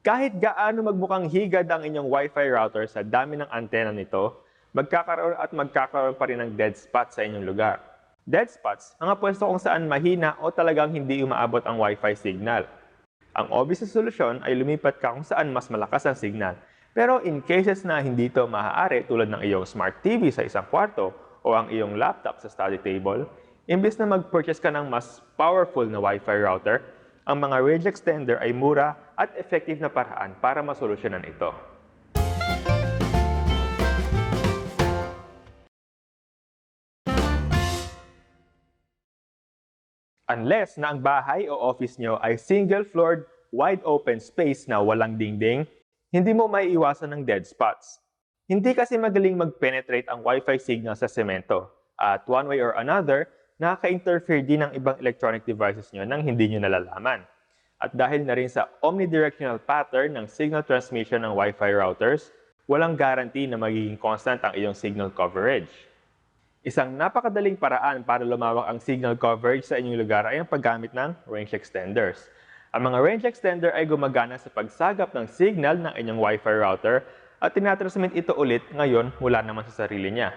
Kahit gaano magmukhang higad ang inyong Wi-Fi router sa dami ng antena nito, magkakaroon at magkakaroon pa rin ng dead spot sa inyong lugar. Dead spots, mga pwesto kung saan mahina o talagang hindi umaabot ang Wi-Fi signal. Ang obvious na solusyon ay lumipat ka kung saan mas malakas ang signal. Pero in cases na hindi ito maaari tulad ng iyong smart TV sa isang kwarto o ang iyong laptop sa study table, imbes na mag-purchase ka ng mas powerful na Wi-Fi router, ang mga range extender ay mura at effective na paraan para masolusyonan ito. Unless na ang bahay o office nyo ay single-floored, wide-open space na walang dingding, hindi mo maiiwasan ng dead spots. Hindi kasi magaling mag-penetrate ang Wi-Fi signal sa semento. At one way or another, nakaka-interfere din ng ibang electronic devices nyo nang hindi nyo nalalaman. At dahil na rin sa omnidirectional pattern ng signal transmission ng Wi-Fi routers, walang guarantee na magiging constant ang iyong signal coverage. Isang napakadaling paraan para lumawak ang signal coverage sa inyong lugar ay ang paggamit ng range extenders. Ang mga range extender ay gumagana sa pagsagap ng signal ng inyong Wi-Fi router at tinatransmit ito ulit ngayon mula naman sa sarili niya.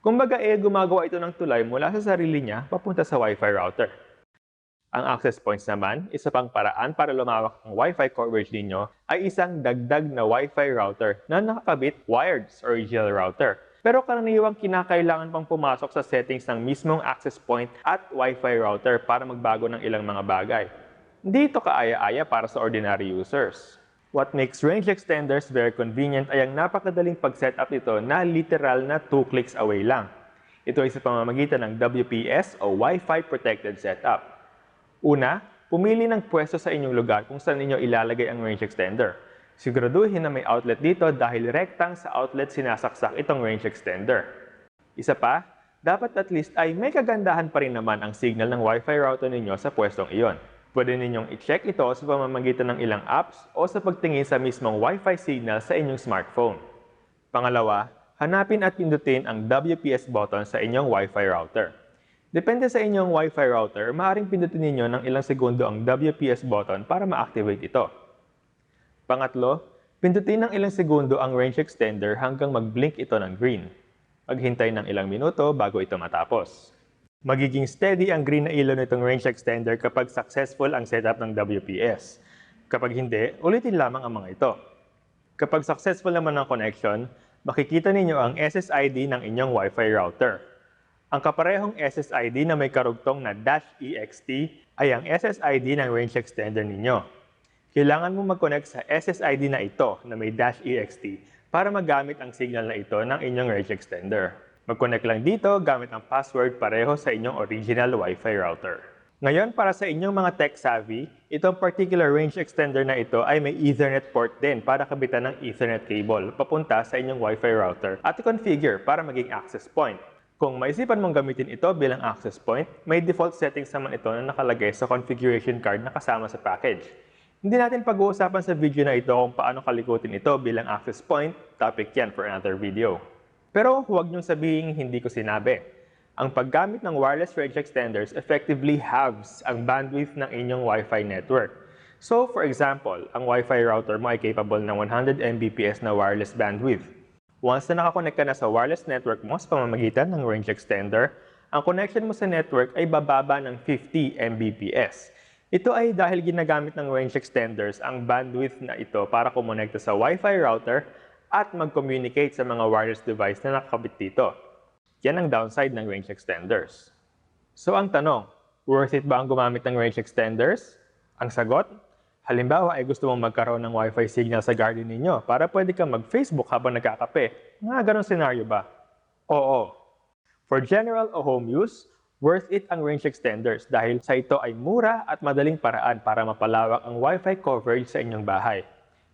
Kumbaga eh, gumagawa ito ng tulay mula sa sarili niya papunta sa Wi-Fi router. Ang access points naman, isa pang paraan para lumawak ang Wi-Fi coverage ninyo ay isang dagdag na Wi-Fi router na nakakabit wired sa original router. Pero karaniwang kinakailangan pang pumasok sa settings ng mismong access point at Wi-Fi router para magbago ng ilang mga bagay. Hindi ito kaaya-aya para sa ordinary users. What makes range extenders very convenient ay ang napakadaling pag-setup nito na literal na 2 clicks away lang. Ito ay sa pamamagitan ng WPS o Wi-Fi Protected Setup. Una, pumili ng pwesto sa inyong lugar kung saan ninyo ilalagay ang range extender. Siguraduhin na may outlet dito dahil rektang sa outlet sinasaksak itong range extender. Isa pa, dapat at least ay may kagandahan pa rin naman ang signal ng Wi-Fi router ninyo sa pwestong iyon. Pwede ninyong i-check ito sa pamamagitan ng ilang apps o sa pagtingin sa mismong Wi-Fi signal sa inyong smartphone. Pangalawa, hanapin at pindutin ang WPS button sa inyong Wi-Fi router. Depende sa inyong Wi-Fi router, maaaring pindutin ninyo ng ilang segundo ang WPS button para ma-activate ito. Pangatlo, pindutin ng ilang segundo ang range extender hanggang mag-blink ito ng green. Maghintay ng ilang minuto bago ito matapos. Magiging steady ang green na ilaw nitong range extender kapag successful ang setup ng WPS. Kapag hindi, ulitin lamang ang mga ito. Kapag successful naman ang connection, makikita ninyo ang SSID ng inyong Wi-Fi router. Ang kaparehong SSID na may karugtong na EXT ay ang SSID ng range extender ninyo. Kailangan mo mag-connect sa SSID na ito na may EXT para magamit ang signal na ito ng inyong range extender. Mag-connect lang dito gamit ang password pareho sa inyong original Wi-Fi router. Ngayon, para sa inyong mga tech-savvy, itong particular range extender na ito ay may Ethernet port din para kabitan ng Ethernet cable papunta sa inyong Wi-Fi router at i-configure para maging access point. Kung maisipan mong gamitin ito bilang access point, may default settings naman ito na nakalagay sa configuration card na kasama sa package. Hindi natin pag-uusapan sa video na ito kung paano kalikutin ito bilang access point, topic yan for another video. Pero huwag niyong sabihin hindi ko sinabi. Ang paggamit ng wireless range extenders effectively halves ang bandwidth ng inyong Wi-Fi network. So for example, ang Wi-Fi router mo ay capable ng 100 Mbps na wireless bandwidth. Once na nakakonect ka na sa wireless network mo sa pamamagitan ng range extender, ang connection mo sa network ay bababa ng 50 Mbps. Ito ay dahil ginagamit ng range extenders ang bandwidth na ito para kumonekta sa Wi-Fi router at mag-communicate sa mga wireless device na nakakabit dito. Yan ang downside ng range extenders. So ang tanong, worth it ba ang gumamit ng range extenders? Ang sagot, Halimbawa ay gusto mong magkaroon ng wifi signal sa garden ninyo para pwede kang mag-Facebook habang nagkakape. Nga ganong senaryo ba? Oo. For general o home use, worth it ang range extenders dahil sa ito ay mura at madaling paraan para mapalawak ang wifi coverage sa inyong bahay.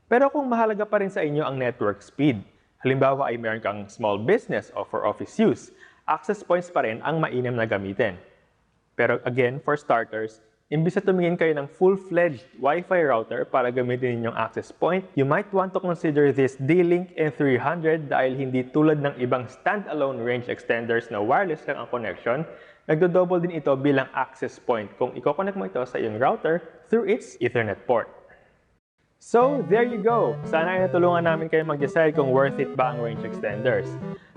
Pero kung mahalaga pa rin sa inyo ang network speed, halimbawa ay meron kang small business o for office use, access points pa rin ang mainam na gamitin. Pero again, for starters, Imbis na tumingin kayo ng full-fledged Wi-Fi router para gamitin ninyong access point, you might want to consider this D-Link N300 dahil hindi tulad ng ibang standalone range extenders na wireless lang ang connection, nagdo-double din ito bilang access point kung i-connect mo ito sa iyong router through its Ethernet port. So, there you go! Sana ay natulungan namin kayo mag-decide kung worth it ba ang range extenders.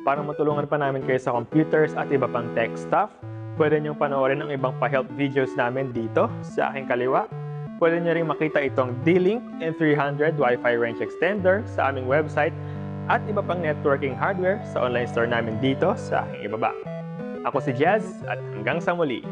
Para matulungan pa namin kayo sa computers at iba pang tech stuff, pwede niyong panoorin ang ibang pa-help videos namin dito sa aking kaliwa. Pwede niyo rin makita itong D-Link N300 Wi-Fi range extender sa aming website at iba pang networking hardware sa online store namin dito sa aking ibaba. Ako si Jazz at hanggang sa muli.